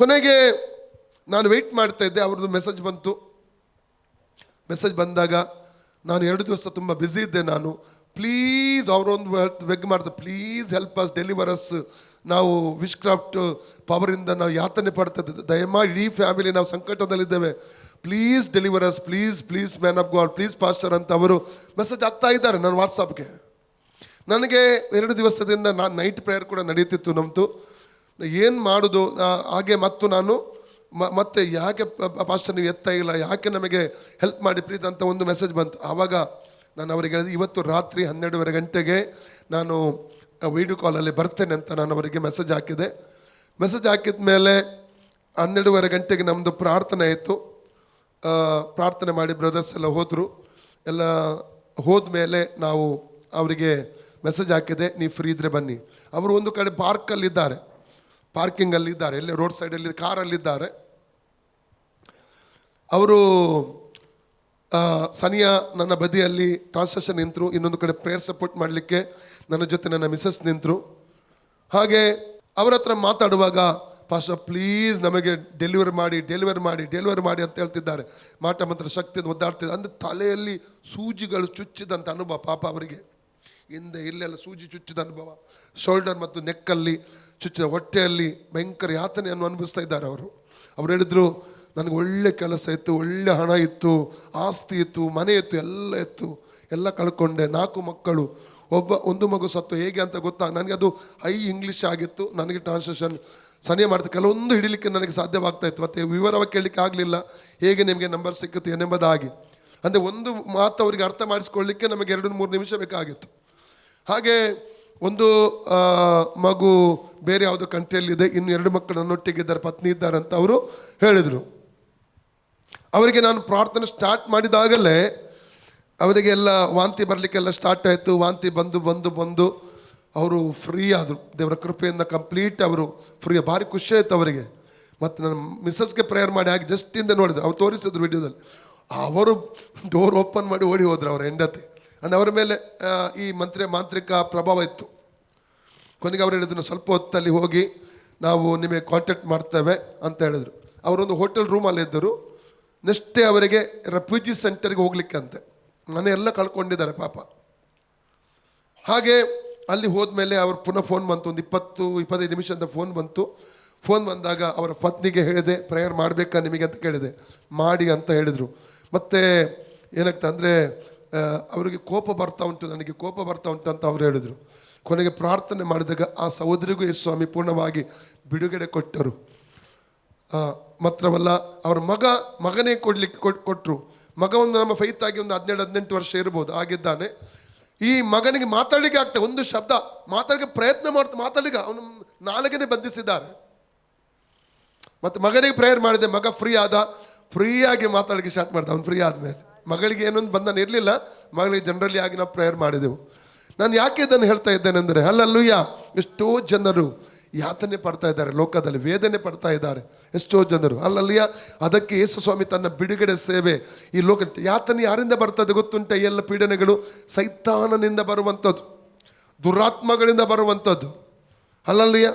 ಕೊನೆಗೆ ನಾನು ವೆಯ್ಟ್ ಮಾಡ್ತಾ ಇದ್ದೆ, ಅವ್ರದ್ದು ಮೆಸೇಜ್ ಬಂತು. ಮೆಸೇಜ್ ಬಂದಾಗ ನಾನು ಎರಡು ದಿವಸ ತುಂಬ ಬ್ಯುಸಿ ಇದ್ದೆ ನಾನು. ಪ್ಲೀಸ್ ಅವರೊಂದು ವೆಗ್ ಮಾಡ್ದೆ please help us deliver us ನಾವು ವಿಶ್ ಕ್ರಾಫ್ಟ್ ಪವರಿಂದ ನಾವು ಯಾತನೆ ಪಡ್ತಾ ಇದ್ದೆ. ದಯಮಾಡಿ ಇಡೀ ಫ್ಯಾಮಿಲಿ ನಾವು ಸಂಕಟದಲ್ಲಿದ್ದೇವೆ. Please deliver us please please man of god please pastor ಅಂತ ಅವರು ಮೆಸೇಜ್ ಆಗ್ತಾ ಇದ್ದಾರೆ ನನ್ನ ವಾಟ್ಸಪ್ಗೆ ನನಗೆ ಎರಡು ದಿವಸದಿಂದ ನಾನು ನೈಟ್ ಪ್ರೇಯರ್ ಕೂಡ ನಡೀತಿತ್ತು ನಮ್ಮದು ಏನು ಮಾಡೋದು? ಹಾಗೆ ಮತ್ತು ನಾನು ಮತ್ತೆ ಯಾಕೆ ಪಾಸ್ಟರ್ ನೀವು ಎತ್ತ ಇಲ್ಲ? ಯಾಕೆ ನಮಗೆ ಹೆಲ್ಪ್ ಮಾಡಿ ಪ್ರೀತ್ ಅಂತ ಒಂದು ಮೆಸೇಜ್ ಬಂತು. ಆವಾಗ ನಾನು ಅವರಿಗೆ ಹೇಳಿದೆ, ಇವತ್ತು ರಾತ್ರಿ ಹನ್ನೆರಡುವರೆ ಗಂಟೆಗೆ ನಾನು ವೀಡಿಯೋ ಕಾಲಲ್ಲಿ ಬರ್ತೇನೆ ಅಂತ ನಾನು ಅವರಿಗೆ ಮೆಸೇಜ್ ಹಾಕಿದೆ. ಮೆಸೇಜ್ ಹಾಕಿದ ಮೇಲೆ ಹನ್ನೆರಡುವರೆ ಗಂಟೆಗೆ ನಮ್ಮದು ಪ್ರಾರ್ಥನೆ ಆಯಿತು. ಪ್ರಾರ್ಥನೆ ಮಾಡಿ ಬ್ರದರ್ಸ್ ಎಲ್ಲ ಹೋದರು. ಎಲ್ಲ ಹೋದ ಮೇಲೆ ನಾವು ಅವರಿಗೆ ಮೆಸೇಜ್ ಹಾಕಿದೆ, ನೀವು ಫ್ರೀ ಇದ್ರೆ ಬನ್ನಿ. ಅವರು ಒಂದು ಕಡೆ ಪಾರ್ಕಲ್ಲಿದ್ದಾರೆ ಪಾರ್ಕಿಂಗಲ್ಲಿ ಇದ್ದಾರೆ ಎಲ್ಲೇ ರೋಡ್ ಸೈಡಲ್ಲಿ ಕಾರಲ್ಲಿದ್ದಾರೆ. ಅವರು ಸನಿಯಾ ನನ್ನ ಬದಿಯಲ್ಲಿ ಟ್ರಾನ್ಸ್ಲೇಷನ್ ನಿಂತರು, ಇನ್ನೊಂದು ಕಡೆ ಪ್ರೇಯರ್ ಸಪೋರ್ಟ್ ಮಾಡಲಿಕ್ಕೆ ನನ್ನ ಜೊತೆ ನನ್ನ ಮಿಸಸ್ ನಿಂತರು. ಹಾಗೆ ಅವರ ಹತ್ರ ಮಾತಾಡುವಾಗ ಪಾಶ ಪ್ಲೀಸ್ ನಮಗೆ ಡೆಲಿವರ್ ಮಾಡಿ ಡೆಲಿವರ್ ಮಾಡಿ ಡೆಲಿವರ್ ಮಾಡಿ ಅಂತ ಹೇಳ್ತಿದ್ದಾರೆ. ಮಾಟ ಮಂತ್ರ ಶಕ್ತಿಯಿಂದ ಒದ್ದಾಡ್ತಿದ್ದಾರೆ. ಅಂದರೆ ತಲೆಯಲ್ಲಿ ಸೂಜಿಗಳು ಚುಚ್ಚಿದಂಥ ಅನುಭವ ಪಾಪ ಅವರಿಗೆ. ಹಿಂದೆ ಇಲ್ಲೆಲ್ಲ ಸೂಜಿ ಚುಚ್ಚಿದ ಅನುಭವ. ಶೋಲ್ಡರ್ ಮತ್ತು ನೆಕ್ಕಲ್ಲಿ ಚುಚ್ಚಿದ ಹೊಟ್ಟೆಯಲ್ಲಿ ಭಯಂಕರ ಯಾತನೆಯನ್ನು ಅನುಭವಿಸ್ತಾ ಇದ್ದಾರೆ ಅವರು. ಅವ್ರು ಹೇಳಿದ್ರು, ನನಗೆ ಒಳ್ಳೆ ಕೆಲಸ ಇತ್ತು, ಒಳ್ಳೆ ಹಣ ಇತ್ತು, ಆಸ್ತಿ ಇತ್ತು, ಮನೆ ಇತ್ತು, ಎಲ್ಲ ಇತ್ತು. ಎಲ್ಲ ಕಳ್ಕೊಂಡೆ. ನಾಲ್ಕು ಮಕ್ಕಳು. ಒಬ್ಬ, ಒಂದು ಮಗು ಸತ್ತು. ಹೇಗೆ ಅಂತ ಗೊತ್ತಾ? ನನಗೆ ಅದು ಹೈ ಇಂಗ್ಲೀಷ್ ಆಗಿತ್ತು. ನನಗೆ ಟ್ರಾನ್ಸ್ಲೇಷನ್ ಸನಿಯ ಮಾಡ್ತಾ ಕೆಲವೊಂದು ಹಿಡಿಲಿಕ್ಕೆ ನನಗೆ ಸಾಧ್ಯವಾಗ್ತಾ ಇತ್ತು. ಮತ್ತು ವಿವರವಾಗಿ ಕೇಳಲಿಕ್ಕೆ ಆಗಲಿಲ್ಲ. ಹೇಗೆ ನಿಮಗೆ ನಂಬರ್ ಸಿಕ್ಕಿತು ಏನೆಂಬುದಾಗಿ ಅಂದರೆ ಒಂದು ಮಾತು ಅವರಿಗೆ ಅರ್ಥ ಮಾಡಿಸ್ಕೊಳ್ಳಿಕ್ಕೆ ನಮಗೆ ಎರಡು, ಮೂರು ನಿಮಿಷ ಬೇಕಾಗಿತ್ತು. ಹಾಗೆ ಒಂದು ಮಗು ಬೇರೆ ಯಾವುದೋ ಕಂಟ್ರಿಯಲ್ಲಿದೆ, ಇನ್ನು ಎರಡು ಮಕ್ಕಳನ್ನು ಒಟ್ಟಿಗಿದ್ದಾರೆ ಪತ್ನಿ ಇದ್ದಾರೆ ಅಂತ ಅವರು ಹೇಳಿದರು. ಅವರಿಗೆ ನಾನು ಪ್ರಾರ್ಥನೆ ಸ್ಟಾರ್ಟ್ ಮಾಡಿದಾಗಲೇ ಅವರಿಗೆಲ್ಲ ವಾಂತಿ ಬರಲಿಕ್ಕೆಲ್ಲ ಸ್ಟಾರ್ಟ್ ಆಯಿತು. ವಾಂತಿ ಬಂದು ಬಂದು ಬಂದು ಅವರು ಫ್ರೀ ಆದರು. ದೇವರ ಕೃಪೆಯಿಂದ ಕಂಪ್ಲೀಟ್ ಅವರು ಫ್ರೀ ಭಾರಿ ಖುಷಿ ಆಯ್ತು ಅವರಿಗೆ. ಮತ್ತು ನನ್ನ ಮಿಸ್ಸಸ್ಗೆ ಪ್ರೇಯರ್ ಮಾಡಿ ಹಾಗೆ ಜಸ್ಟ್ ಇಂದ ನೋಡಿದ್ರು. ಅವ್ರು ತೋರಿಸಿದ್ರು ವಿಡಿಯೋದಲ್ಲಿ ಅವರು ಡೋರ್ ಓಪನ್ ಮಾಡಿ ಓಡಿ ಹೋದರು ಅವರ ಹೆಂಡತಿ. ಅಂದರೆ ಅವರ ಮೇಲೆ ಈ ಮಂತ್ರಿ, ಮಾಂತ್ರಿಕ ಪ್ರಭಾವ ಇತ್ತು. ಕೊನೆಗೆ ಅವ್ರು ಹೇಳಿದ್ರು ಸ್ವಲ್ಪ ಹೊತ್ತಲ್ಲಿ ಹೋಗಿ ನಾವು ನಿಮಗೆ ಕಾಂಟ್ಯಾಕ್ಟ್ ಮಾಡ್ತೇವೆ ಅಂತ ಹೇಳಿದ್ರು. ಅವರೊಂದು ಹೋಟೆಲ್ ರೂಮಲ್ಲಿ ಇದ್ದರು. ನೆಕ್ಸ್ಟೇ ಅವರಿಗೆ ರೆಫ್ಯೂಜಿ ಸೆಂಟರ್ಗೆ ಹೋಗ್ಲಿಕ್ಕೆ ಅಂತೆ. ಮನೆ ಎಲ್ಲ ಕಳ್ಕೊಂಡಿದ್ದಾರೆ ಪಾಪ. ಹಾಗೆ ಅಲ್ಲಿ ಹೋದ್ಮೇಲೆ ಅವ್ರು ಪುನಃ ಫೋನ್ ಬಂತು. ಒಂದು ಇಪ್ಪತ್ತು, ಇಪ್ಪತ್ತೈದು ನಿಮಿಷದ ಫೋನ್ ಬಂತು. ಫೋನ್ ಬಂದಾಗ ಅವರ ಪತ್ನಿಗೆ ಹೇಳಿದೆ ಪ್ರೇಯರ್ ಮಾಡಬೇಕಾ ನಿಮಗೆ? ಅಂತ ಕೇಳಿದೆ. ಮಾಡಿ ಅಂತ ಹೇಳಿದರು. ಮತ್ತು ಏನಾಗ್ತಂದರೆ ಅವರಿಗೆ ಕೋಪ ಬರ್ತಾ ಉಂಟು. ನನಗೆ ಕೋಪ ಬರ್ತಾ ಉಂಟು ಅಂತ ಅವ್ರು ಹೇಳಿದರು. ಕೊನೆಗೆ ಪ್ರಾರ್ಥನೆ ಮಾಡಿದಾಗ ಆ ಸಹೋದರಿಗೂ ಯೇಸು ಸ್ವಾಮಿ ಪೂರ್ಣವಾಗಿ ಬಿಡುಗಡೆ ಕೊಟ್ಟರು. ಆ, ಮಾತ್ರವಲ್ಲ ಅವರ ಮಗ ಮಗನೇ ಕೊಡ್ಲಿಕ್ಕೆ ಕೊಟ್ ಕೊಟ್ಟರು ಮಗ ಒಂದು ನಮ್ಮ ಫೈತ್ ಆಗಿ ಒಂದು ಹದಿನೇಳು ಹದಿನೆಂಟು ವರ್ಷ ಇರ್ಬೋದು ಆಗಿದ್ದಾನೆ. ಈ ಮಗನಿಗೆ ಮಾತಾಡಲಿಕ್ಕೆ ಆಗ್ತದೆ ಒಂದು ಶಬ್ದ ಮಾತಾಡಲಿಕ್ಕೆ ಪ್ರಯತ್ನ ಮಾಡ್ತಾ ಮಾತಾಡಲಿಕ್ಕೆ ಅವನು ನಾಲಿಗೆನೆ ಬಂಧಿಸಿದ್ದಾರೆ. ಮತ್ತು ಮಗನಿಗೆ ಪ್ರೇಯರ್ ಮಾಡಿದೆ ಮಗ ಫ್ರೀ ಆದ ಫ್ರೀಯಾಗಿ ಮಾತಾಡಲಿಕ್ಕೆ ಸ್ಟಾರ್ಟ್ ಮಾಡ್ದ ಅವ್ನು ಫ್ರೀ ಆದಮೇಲೆ. ಮಗಳಿಗೆ ಏನೊಂದು ಬಂಧನ ಇರಲಿಲ್ಲ ಮಗಳಿಗೆ ಜನರಲಿ ಆಗಿ ನಾವು ಪ್ರೇಯರ್ ಮಾಡಿದೆವು. ನಾನು ಯಾಕೆ ಇದನ್ನು ಹೇಳ್ತಾ ಇದ್ದೇನೆಂದರೆ ಅಲ್ಲಲ್ಲೂಯ್ಯ ಎಷ್ಟೋ ಜನರು ಯಾತನೆ ಪಡ್ತಾ ಇದ್ದಾರೆ, ಲೋಕದಲ್ಲಿ ವೇದನೆ ಪಡ್ತಾ ಇದ್ದಾರೆ, ಎಷ್ಟೋ ಜನರು. ಅಲ್ಲಲ್ಲಿಯ ಅದಕ್ಕೆ ಯೇಸು ಸ್ವಾಮಿ ತನ್ನ ಬಿಡುಗಡೆ ಸೇವೆ, ಈ ಲೋಕ, ಯಾತನೆ ಯಾರಿಂದ ಬರ್ತದೆ ಗೊತ್ತುಂಟ ಎಲ್ಲ ಪೀಡನೆಗಳು? ಸೈತಾನನಿಂದ ಬರುವಂಥದ್ದು, ದುರಾತ್ಮಗಳಿಂದ ಬರುವಂಥದ್ದು. ಅಲ್ಲಲ್ಲಿಯ